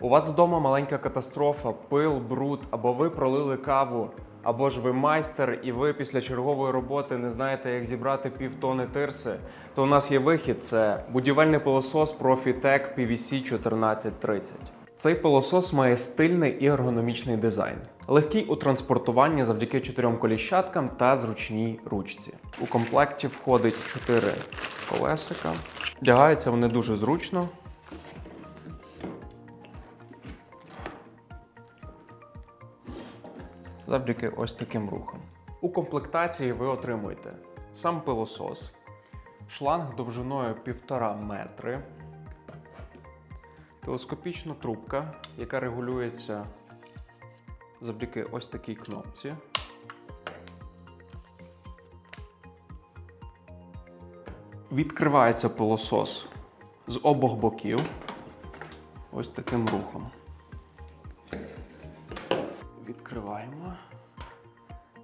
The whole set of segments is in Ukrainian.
У вас вдома маленька катастрофа, пил, бруд, або ви пролили каву, або ж ви майстер, і ви після чергової роботи не знаєте, як зібрати півтони тирси, то у нас є вихід: це будівельний пилосос Profitec PVC 1430. Цей пилосос має стильний і ергономічний дизайн, легкий у транспортуванні завдяки чотирьом коліщаткам та зручній ручці. У комплекті входить чотири колесика. Вдягаються вони дуже зручно. Завдяки ось таким рухам. У комплектації ви отримуєте сам пилосос, шланг довжиною 1,5 метри, телескопічна трубка, яка регулюється завдяки ось такій кнопці. Відкривається пилосос з обох боків ось таким рухом. Відкриваємо.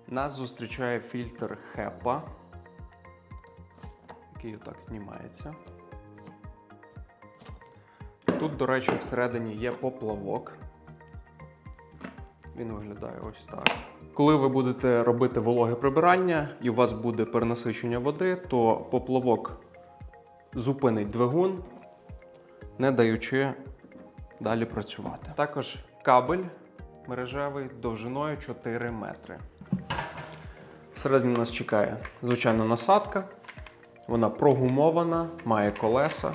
Нас зустрічає фільтр HEPA, який отак знімається. Тут, до речі, всередині є поплавок. Він виглядає ось так. Коли ви будете робити вологе прибирання і у вас буде перенасичення води, то поплавок зупинить двигун, не даючи далі працювати. Також кабель мережевий довжиною 4 метри. Всередині нас чекає звичайна насадка. Вона прогумована, має колеса.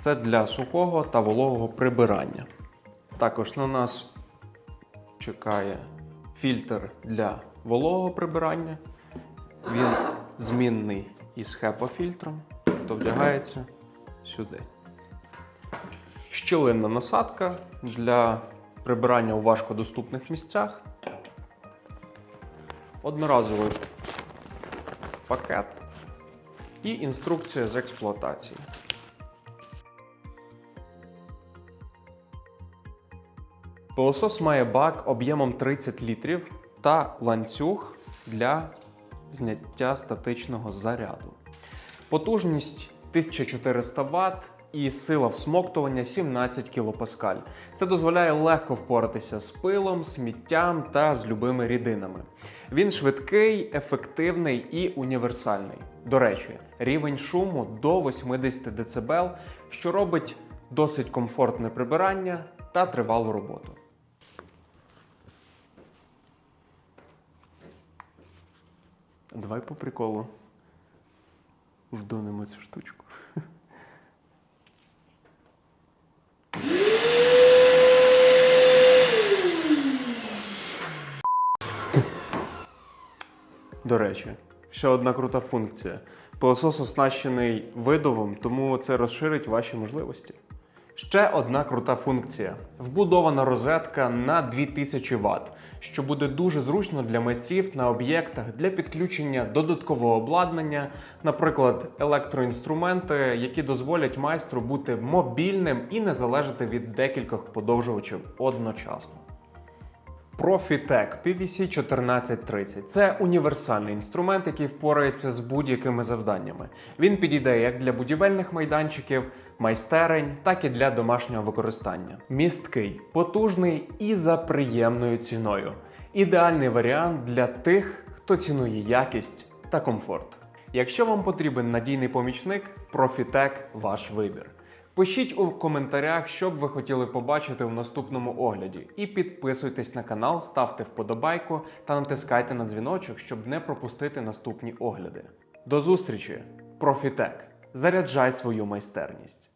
Це для сухого та вологого прибирання. Також на нас чекає фільтр для вологого прибирання. Він змінний із HEPA-фільтром, тобто вдягається сюди. Щілинна насадка для прибирання у важкодоступних місцях. Одноразовий пакет і інструкція з експлуатації. Пилосос має бак об'ємом 30 літрів та ланцюг для зняття статичного заряду. Потужність 1400 Вт і сила всмоктування 17 кПа. Це дозволяє легко впоратися з пилом, сміттям та з любими рідинами. Він швидкий, ефективний і універсальний. До речі, рівень шуму до 80 дБ, що робить досить комфортне прибирання та тривалу роботу. Давай по приколу вдунемо цю штучку. До речі, ще одна крута функція. Пилосос оснащений видовом, тому це розширить ваші можливості. Ще одна крута функція: вбудована розетка на 2000 Вт, що буде дуже зручно для майстрів на об'єктах для підключення додаткового обладнання, наприклад, електроінструменти, які дозволять майстру бути мобільним і не залежати від декількох подовжувачів одночасно. Profitec PVC 1430 це універсальний інструмент, який впорається з будь-якими завданнями. Він підійде як для будівельних майданчиків, майстерень, так і для домашнього використання. Місткий, потужний і за приємною ціною. Ідеальний варіант для тих, хто цінує якість та комфорт. Якщо вам потрібен надійний помічник, Profitec – ваш вибір. Пишіть у коментарях, що б ви хотіли побачити в наступному огляді. І підписуйтесь на канал, ставте вподобайку та натискайте на дзвіночок, щоб не пропустити наступні огляди. До зустрічі! Профітек! Заряджай свою майстерність!